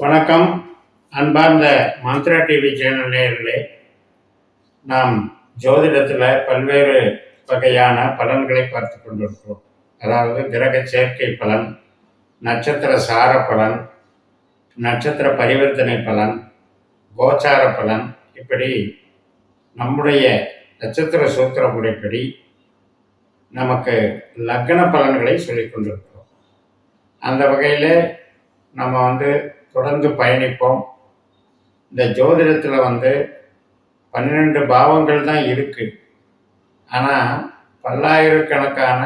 வணக்கம். அன்பார்ந்த Mantra TV channel நேயர்களே நாம் ஜோதிடத்தில் பல்வேறு வகையான பலன்களை பார்த்து கொண்டிருக்கிறோம். அதாவது கிரக சேர்க்கை பலன் நட்சத்திர சார பலன் நட்சத்திர பரிவர்த்தனை பலன் கோச்சார பலன் இப்படி நம்முடைய நட்சத்திர சூத்திர முறைப்படி நமக்கு லக்ன பலன்களை சொல்லிக் கொண்டிருக்கிறோம். அந்த வகையில் நம்ம வந்து தொடர்ந்து பயணிப்போம். இந்த ஜோதிடத்தில் வந்து பன்னிரெண்டு பாவங்கள் தான் இருக்குது ஆனால் பல்லாயிரக்கணக்கான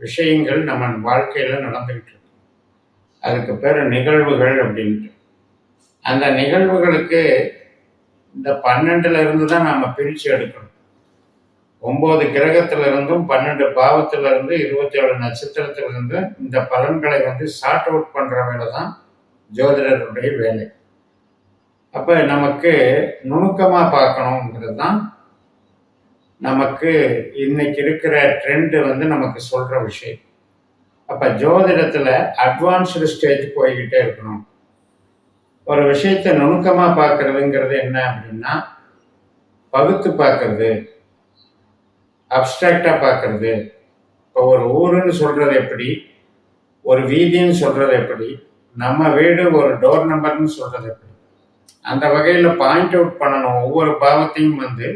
விஷயங்கள் நம்ம வாழ்க்கையில் நடந்துக்கிட்டு இருக்கு. அதுக்கு பேர் நிகழ்வுகள் அப்படின்ட்டு. அந்த நிகழ்வுகளுக்கு இந்த பன்னெண்டுலேருந்து தான் நம்ம பிரித்து எடுக்கணும். ஒம்பது கிரகத்திலிருந்தும் பன்னெண்டு பாவத்திலிருந்து இருபத்தி ஏழு இருந்து இந்த பலன்களை வந்து ஷார்ட் அவுட் பண்ணுற வேலை தான் ஜோதிடருடைய வேலை. அப்போ நமக்கு நுணுக்கமாக பார்க்கணுங்கிறது தான் நமக்கு இன்னைக்கு இருக்கிற ட்ரெண்டு வந்து நமக்கு சொல்கிற விஷயம். அப்போ ஜோதிடத்தில் அட்வான்ஸ்டு ஸ்டேஜ் போய்கிட்டே இருக்கணும். ஒரு விஷயத்தை நுணுக்கமாக பார்க்கறதுங்கிறது என்ன அப்படின்னா பகுத்து பார்க்கறது அப்டிராக்டாக பார்க்கறது. இப்போ ஒரு ஊருன்னு சொல்கிறது எப்படி? ஒரு வீதின்னு சொல்கிறது எப்படி? நம்ம வீடு ஒரு டோர் நம்பர்னு சொல்றது எப்படி? அந்த வகையில் பாயிண்ட் அவுட் பண்ணணும். ஒவ்வொரு பாவத்தையும் வந்து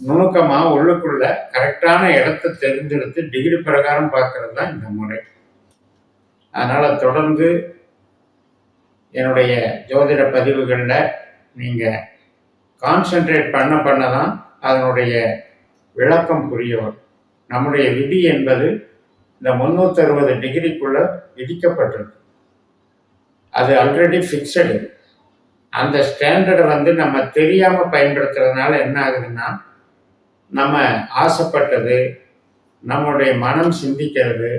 நுணுக்கமாக உள்ளுக்குள்ள கரெக்டான இடத்த தெரிஞ்செடுத்து டிகிரி பிரகாரம் பார்க்கறது தான் இந்த முறை. அதனால் தொடர்ந்து என்னுடைய ஜோதிட பதிவுகளில் நீங்கள் கான்சென்ட்ரேட் பண்ண பண்ண தான் அதனுடைய விளக்கம் புரிய வரும். நம்முடைய விதி என்பது இந்த முந்நூற்றி அறுபது டிகிரிக்குள்ள விதிக்கப்பட்டிருக்கு. அது ஆல்ரெடி ஃபிக்ஸடு அந்த ஸ்டாண்டர்டை வந்து நம்ம தெரியாமல் பயன்படுத்துறதுனால என்ன ஆகுதுன்னா நம்ம ஆசைப்பட்டது நம்மளுடைய மனம் சிந்திக்கிறது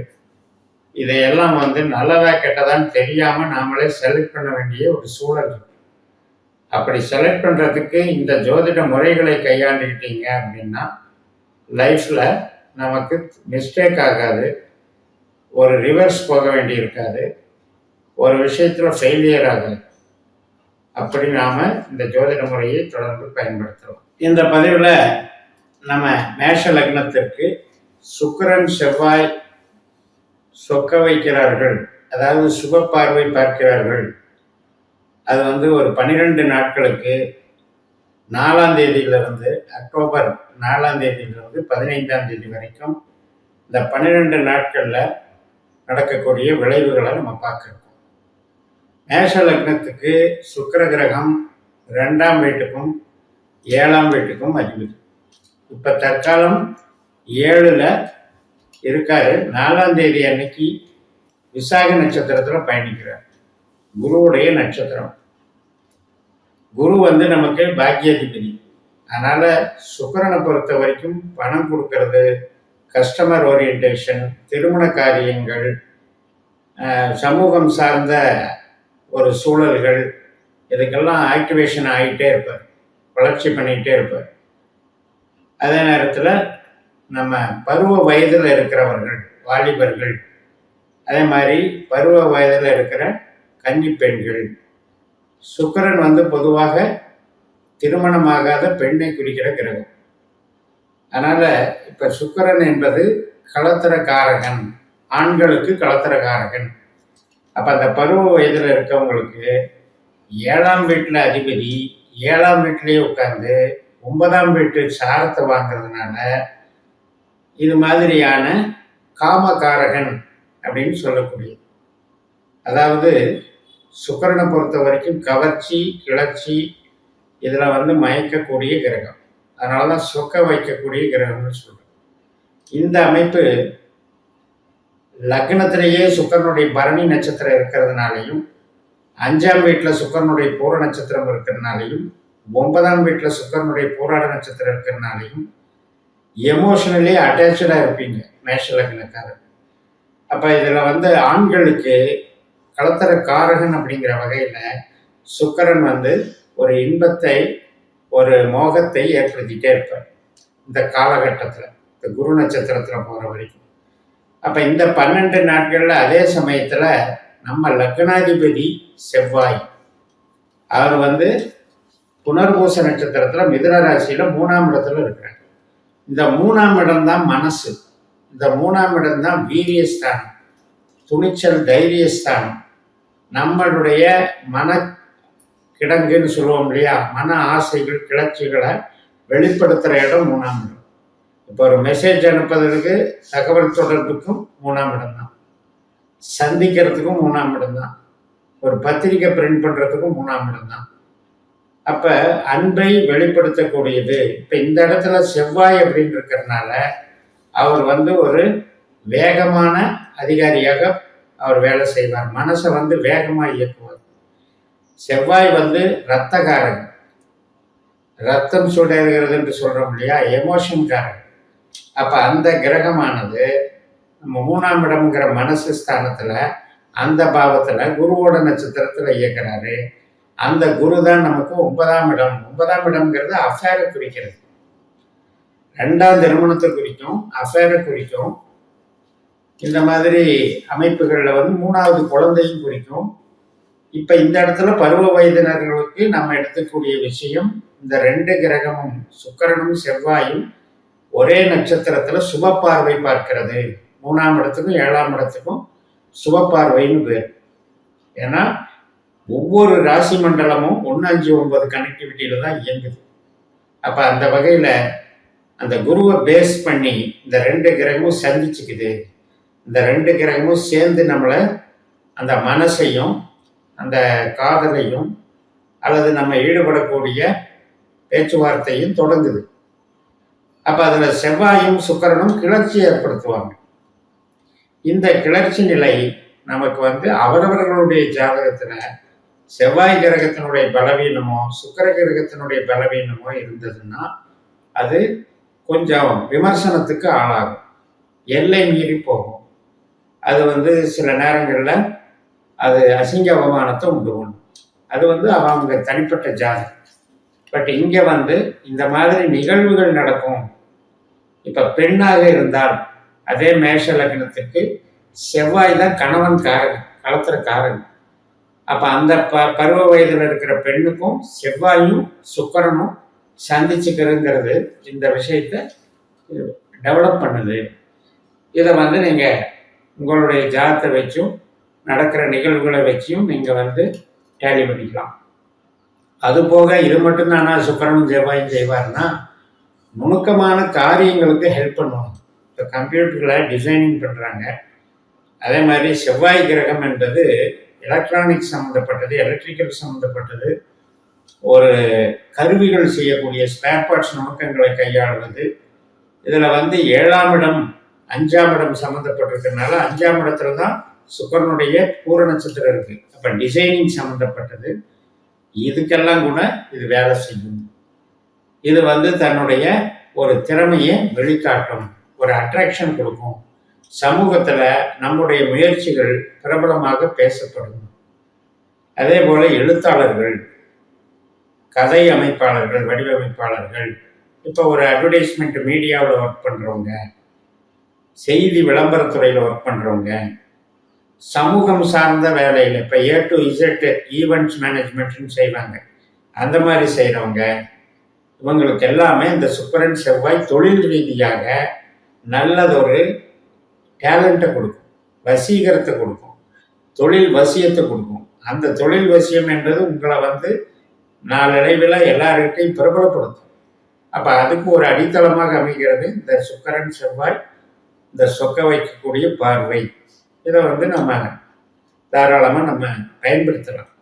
இதையெல்லாம் வந்து நல்லதா கெட்டதான்னு தெரியாமல் நாமளே செலக்ட் பண்ண வேண்டிய ஒரு சூழல் இருக்கு. அப்படி செலக்ட் பண்ணுறதுக்கு இந்த ஜோதிட முறைகளை கையாண்டுக்கிட்டீங்க அப்படின்னா லைஃப்பில் நமக்கு மிஸ்டேக் ஆகாது ஒரு ரிவர்ஸ் போக வேண்டி இருக்காது. ஒரு விஷயத்தில் ஃபெயிலியர் ஆகாது அப்படி நாம் இந்த ஜோதிட முறையை தொடர்ந்து பயன்படுத்துகிறோம் இந்த பதிவில் நம்ம மேஷ லக்னத்திற்கு சுக்கரன் செவ்வாய் சொக்க வைக்கிறார்கள். அதாவது சுப பார்வை பார்க்கிறார்கள். அது வந்து ஒரு பன்னிரெண்டு நாட்களுக்கு நாலாம் தேதியிலிருந்து அக்டோபர் நாலாம் தேதியிலிருந்து பதினைந்தாம் தேதி வரைக்கும் இந்த பன்னிரெண்டு நாட்களில் நடக்கக்கூடிய விளைவுகளை நம்ம பார்க்குறோம். மேஷ லக்னத்துக்கு சுக்கிர கிரகம் ரெண்டாம் வீட்டுக்கும் ஏழாம் வீட்டுக்கும் அதிபதி. இப்போ தற்காலம் ஏழில் இருக்காரு. நாலாம் தேதி அன்னைக்கு விசாக நட்சத்திரத்தில் பயணிக்கிறார். குருவுடைய நட்சத்திரம். குரு வந்து நமக்கு பாக்கியாதிபதி. அதனால் சுக்கிரனை பொறுத்த வரைக்கும் பணம் கொடுக்கறது கஸ்டமர் ஓரியன்டேஷன் திருமண காரியங்கள் சமூகம் சார்ந்த ஒரு சூழல்கள் இதுக்கெல்லாம் ஆக்டிவேஷன் ஆகிட்டே இருப்பார். வளர்ச்சி பண்ணிகிட்டே இருப்பார். அதே நேரத்தில் நம்ம பருவ வயதில் இருக்கிறவர்கள் வாலிபர்கள் அதே மாதிரி பருவ வயதில் இருக்கிற கன்னி பெண்கள் சுக்கரன் வந்து பொதுவாக திருமணமாகாத பெண்ணை குறிக்கிற கிரகம். அதனால் இப்போ சுக்கரன் என்பது களத்திரக்காரகன் ஆண்களுக்கு களத்திரக்காரகன். அப்போ அந்த பருவ வயதில் இருக்கவங்களுக்கு ஏழாம் வீட்டில் அதிபதி ஏழாம் வீட்டிலேயே உட்காந்து ஒன்பதாம் வீட்டு சாரத்தை வாங்குறதுனால இது மாதிரியான காமகாரகன் அப்படின்னு சொல்லக்கூடியது. அதாவது சுக்கரனை பொறுத்த வரைக்கும் கவர்ச்சி கிளர்ச்சி இதில் வந்து மயக்கக்கூடிய கிரகம். அதனால தான் சொக்க வைக்கக்கூடிய கிரகம்னு சொல்கிறோம் இந்த அமைப்பு லக்னத்திலேயே சுக்கரனுடைய பரணி நட்சத்திரம் இருக்கிறதுனாலையும் அஞ்சாம் வீட்டில் சுக்கரனுடைய பூர நட்சத்திரம் இருக்கிறதுனாலையும் ஒன்பதாம் வீட்டில் சுக்கரனுடைய பூராட நட்சத்திரம் இருக்கிறதுனாலையும் எமோஷனலி அட்டாச்சாக இருப்பீங்க மேஷ லக்னக்காரர். அப்போ இதில் வந்து ஆண்களுக்கு கலத்தர காரகன் அப்படிங்கிற வகையில் சுக்கரன் வந்து ஒரு இன்பத்தை ஒரு மோகத்தை ஏற்படுத்திட்டே இருப்பார். இந்த காலகட்டத்தில் இந்த குரு நட்சத்திரத்தில் போகிற வரைக்கும். அப்போ இந்த பன்னெண்டு நாட்களில் அதே சமயத்தில் நம்ம லக்னாதிபதி செவ்வாய். அவர் வந்து புனர்பூச நட்சத்திரத்தில் மிதுன ராசியில் மூணாம் இடத்துல இருக்கிறார். இந்த மூணாம் இடம்தான் மனசு. இந்த மூணாம் இடம்தான் வீரியஸ்தானம். துணிச்சல் தைரியஸ்தானம். நம்மளுடைய மன கிடங்குன்னு சொல்லுவோம் இல்லையா? மன ஆசைகள் கிளர்ச்சிகளை வெளிப்படுத்துகிற இடம் மூணாம் இடம். இப்போ ஒரு மெசேஜ் அனுப்புவதற்கு தகவல் தொடர்புக்கும் மூணாம் இடம் தான். சந்திக்கிறதுக்கும் மூணாம் இடம் தான். ஒரு பத்திரிக்கை பிரிண்ட் பண்ணுறதுக்கும் மூணாம் இடம் தான். அப்போ அன்பை வெளிப்படுத்தக்கூடியது. இப்போ இந்த இடத்துல செவ்வாய் அப்படின்னு இருக்கிறதுனால அவர் வந்து ஒரு வேகமான அதிகாரியாக அவர் வேலை செய்வார். மனசை வந்து வேகமாக இயக்குவார். செவ்வாய் வந்து ரத்தக்காரன் ரத்தம் சுடர்கிறது என்று சொல்கிறோம் இல்லையா? எமோஷன்காரன் அப்ப அந்த கிரகமானது நம்ம மூணாம் இடம்ங்கிற மனசு ஸ்தானத்துல அந்த பாவத்துல குருவோட நட்சத்திரத்துல இயக்குறாரு. அந்த குரு தான் நமக்கு ஒன்பதாம் இடம். ஒன்பதாம் இடம்ங்கிறது அஃபேரை குறிக்கிறது. ரெண்டாம் திருமணத்தை குறிக்கும் அஃபேரை குறிக்கும். இந்த மாதிரி அமைப்புகளில் வந்து மூணாவது குழந்தையும் குறிக்கும். இப்போ இந்த இடத்துல பருவ வயதினர்களுக்கு நம்ம எடுத்துக்கூடிய விஷயம் இந்த ரெண்டு கிரகமும் சுக்கரனும் செவ்வாயும் ஒரே நட்சத்திரத்துல சுப பார்வை பார்க்கிறது. மூணாம் இடத்துக்கும் ஏழாம் இடத்துக்கும் சுபப்பார்வைன்னு பேர். ஏன்னா ஒவ்வொரு ராசி மண்டலமும் ஒன்று அஞ்சு ஒன்பது கனெக்டிவிட்டியில தான் இயங்குது. அப்போ அந்த வகையில் அந்த குருவை பேஸ் பண்ணி இந்த ரெண்டு கிரகமும் சந்திச்சுக்குது. இந்த ரெண்டு கிரகமும் சேர்ந்து நம்மளை அந்த மனசையும் அந்த காதலையும் அல்லது நம்ம ஈடுபடக்கூடிய பேச்சுவார்த்தையும் தொடங்குது. அப்போ அதில் செவ்வாயும் சுக்கரனும் கிளர்ச்சி ஏற்படுத்துவாங்க. இந்த கிளர்ச்சி நிலை நமக்கு வந்து அவரவர்களுடைய ஜாதகத்தில் செவ்வாய் கிரகத்தினுடைய பலவீனமோ சுக்கர கிரகத்தினுடைய பலவீனமோ இருந்ததுன்னா அது கொஞ்சம் விமர்சனத்துக்கு ஆளாகும். எல்லை மீறி போகும். அது வந்து சில நேரங்களில் அது அசிங்க அவமானத்தை உண்டு பண்ணும். அது வந்து அவங்க தனிப்பட்ட ஜாதி பட் இங்கே வந்து இந்த மாதிரி நிகழ்வுகள் நடக்கும் இப்போ பெண்ணாக இருந்தால் அதே மேஷ லக்னத்துக்கு செவ்வாய் தான் கணவன் காரன் களத்துற காரன் அப்போ அந்த ப பருவ வயதில் இருக்கிற பெண்ணுக்கும் செவ்வாயும் சுக்கரனும் சந்திச்சுக்கிறதுங்கிறது இந்த விஷயத்தை டெவலப் பண்ணுது. இதை வந்து நீங்கள் உங்களுடைய ஜாதத்தை வச்சும் நடக்கிற நிகழ்வுகளை வச்சும் நீங்கள் வந்து டேலி பண்ணிக்கலாம். அது போக இது மட்டும்தானா சுக்கரனும் செவ்வாயும் செய்வார்னா நுணுக்கமான காரியங்களுக்கு ஹெல்ப் பண்ணுவாங்க இப்போ கம்ப்யூட்டர்களை டிசைனிங் பண்ணுறாங்க அதே மாதிரி செவ்வாய் கிரகம் என்பது எலக்ட்ரானிக்ஸ் சம்மந்தப்பட்டது எலக்ட்ரிக்கல் சம்மந்தப்பட்டது ஒரு கருவிகள் செய்யக்கூடிய ஸ்பேர் பார்ட்ஸ் நுணுக்கங்களை கையாளுவது. இதில் வந்து ஏழாம் இடம் அஞ்சாம் இடம் சம்மந்தப்பட்டிருக்கிறதுனால அஞ்சாம் இடத்துல தான் சுக்கரனுடைய பூர நட்சத்திரம் இருக்குது அப்போ டிசைனிங் சம்மந்தப்பட்டது இதுக்கெல்லாம் கூட இது வேலை செய்யும். இது வந்து தன்னுடைய ஒரு திறமையை வெளிக்காட்டும் ஒரு அட்ராக்ஷன் கொடுக்கும். சமூகத்தில் நம்முடைய முயற்சிகள் பிரபலமாக பேசப்படும். அதே போல எழுத்தாளர்கள் கதை அமைப்பாளர்கள் வடிவமைப்பாளர்கள் இப்போ ஒரு அட்வர்டைஸ்மெண்ட் மீடியாவில் ஒர்க் பண்ணுறவங்க செய்தி விளம்பரத்துறையில் ஒர்க் பண்ணுறவங்க சமூகம் சார்ந்த வேலையில் இப்போ ஏ டு இசட் ஈவெண்ட்ஸ் மேனேஜ்மெண்ட்னு செய்வாங்க. அந்த மாதிரி செய்கிறவங்க இவங்களுக்கு எல்லாமே இந்த சுக்கரன் செவ்வாய் தொழில் ரீதியாக நல்லதொரு டேலண்ட்டை கொடுக்கும். வசீகரத்தை கொடுக்கும். தொழில் வசியத்தை கொடுக்கும். அந்த தொழில் வசியம் என்பது உங்களை வந்து நாளடைவில் எல்லார்கிட்டையும் பிரபலப்படுத்தும். அப்போ அதுக்கு ஒரு அடித்தளமாக அமைகிறது இந்த சுக்கரன் செவ்வாய் இந்த சொக்க வைக்கக்கூடிய பார்வை. இதை வந்து நம்ம தாராளமாக நம்ம பயன்படுத்தலாம்.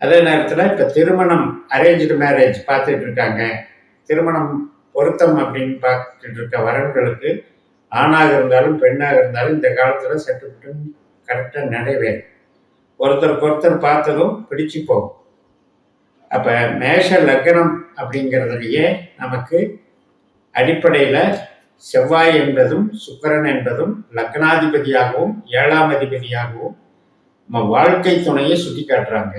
அதே நேரத்தில் இப்போ திருமணம் அரேஞ்சு மேரேஜ் பார்த்துட்டு இருக்காங்க திருமணம் பொருத்தம் அப்படின்னு பார்த்துட்டு இருக்க வரன்களுக்கு ஆணாக இருந்தாலும் பெண்ணாக இருந்தாலும் இந்த காலத்தில் சட்டுப்பட்டு கரெக்டாக நடைபெறும் ஒருத்தருக்கு ஒருத்தர் பார்த்ததும் பிடிச்சு போகும் அப்போ மேஷ லக்னம் அப்படிங்கிறதுலையே நமக்கு அடிப்படையில் செவ்வாய் என்பதும் சுக்கரன் என்பதும் லக்னாதிபதியாகவும் ஏழாம் அதிபதியாகவும் நம்ம வாழ்க்கை துணையை சுட்டி காட்டுறாங்க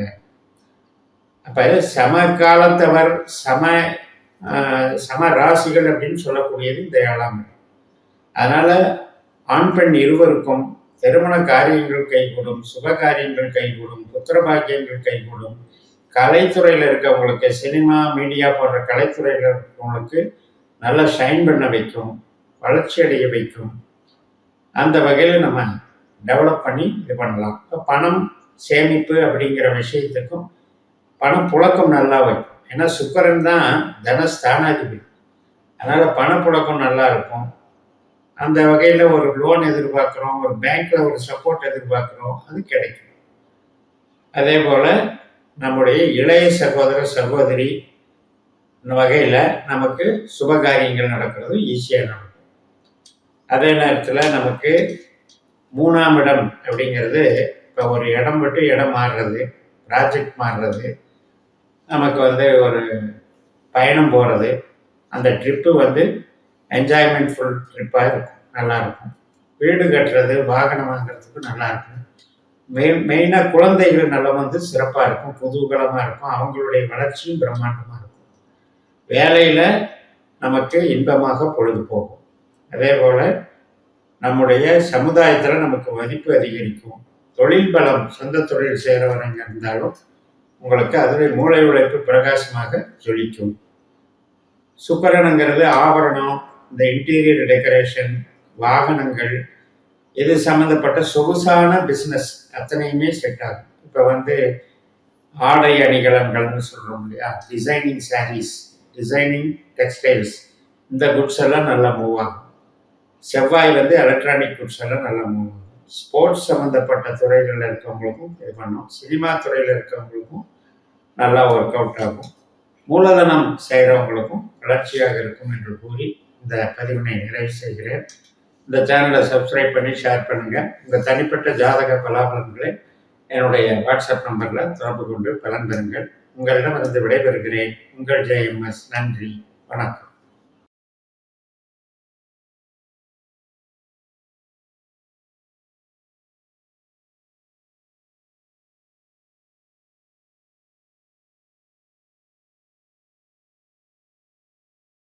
அப்போ சம காலத்தவர் சம சம ராசிகள் அப்படின்னு சொல்லக்கூடியது இந்த ஏழாம் இடம். அதனால ஆண் பெண் இருவருக்கும் திருமண காரியங்கள் கைகூடும் சுப காரியங்கள் கைகூடும் புத்திர பாக்கியங்கள் கைகூடும். கலைத்துறையில் இருக்கவங்களுக்கு சினிமா மீடியா போன்ற கலைத்துறையில் இருக்கவங்களுக்கு நல்லா ஷைன் பண்ண வைக்கும் வளர்ச்சி அடைய வைக்கும். அந்த வகையில் நம்ம டெவலப் பண்ணி இது பண்ணலாம். இப்போ பணம் சேமிப்பு அப்படிங்கிற விஷயத்துக்கும் பணப்புழக்கம் நல்லா வைக்கும். ஏன்னா சுக்கரன் தான் தனஸ்தானாதிபதி. அதனால் பணப்புழக்கம் நல்லா இருக்கும். அந்த வகையில் ஒரு லோன் எதிர்பார்க்குறோம் ஒரு பேங்க்கில் ஒரு சப்போர்ட் எதிர்பார்க்குறோம் அது கிடைக்கும். அதே போல் நம்முடைய இளைய சகோதர சகோதரி வகையில் நமக்கு சுபகாரியங்கள் நடக்கிறது ஈஸியாக நடக்கும். அதே நேரத்தில் நமக்கு மூணாம் இடம் அப்படிங்கிறது இப்போ ஒரு இடம் விட்டு இடம் மாறுறது ப்ராஜெக்ட் மாறுறது நமக்கு வந்து ஒரு பயணம் போகிறது அந்த ட்ரிப்பு வந்து என்ஜாய்மெண்ட் ஃபுல் ட்ரிப்பாக இருக்கும். நல்லாயிருக்கும் வீடு கட்டுறது வாகனம் வாங்குறதுக்கு நல்லாயிருக்கும் மெயின் மெயினாக குழந்தைகள் நல்லா வந்து சிறப்பாக இருக்கும். குதூகலமாக இருக்கும். அவங்களுடைய வளர்ச்சியும் பிரம்மாண்டமாக இருக்கும். வேலையில் நமக்கு இன்பமாக பொழுது போகும் அதே போல் நம்முடைய சமுதாயத்தில் நமக்கு மதிப்பு அதிகரிக்கும். தொழில் பலம் சொந்த தொழில் செய்கிறவங்க இருந்தாலும் உங்களுக்கு அதில் மூளை உழைப்பு பிரகாசமாக ஜொலிக்கும். சுக்கரனுங்கிறது ஆபரணம் இந்த இன்டீரியர் டெக்கரேஷன் வாகனங்கள் இது சம்மந்தப்பட்ட சொகுசான பிஸ்னஸ் அத்தனையுமே செட் ஆகும். இப்போ வந்து ஆடை அணிகலன்கள்னு சொல்கிறோம் இல்லையா? டிசைனிங் சாரீஸ் டிசைனிங் டெக்ஸ்டைல்ஸ் இந்த குட்ஸ் எல்லாம் நல்லா மூவ் ஆகும். செவ்வாய் வந்து எலக்ட்ரானிக் குட்ஸ் எல்லாம் நல்லா மூவ் ஆகும். ஸ்போர்ட்ஸ் சம்மந்தப்பட்ட துறைகளில் இருக்கவங்களுக்கும் இது பண்ணும் சினிமா துறையில் இருக்கவங்களுக்கும் நல்லா ஒர்க் அவுட் ஆகும். மூலதனம் செய்கிறவங்களுக்கும் வளர்ச்சியாக இருக்கும் என்று கூறி இந்த பதிவினை நிறைவு செய்கிறேன். இந்த சேனலை சப்ஸ்கிரைப் பண்ணி ஷேர் பண்ணுங்கள் உங்கள் தனிப்பட்ட ஜாதக பலாபலன்களை என்னுடைய வாட்ஸ்அப் நம்பரில் தொடர்பு கொண்டு பலன் பெறுங்கள். உங்களிடமிருந்து விடைபெறுகிறேன். உங்கள் ஜெயம்எஸ் நன்றி. வணக்கம்.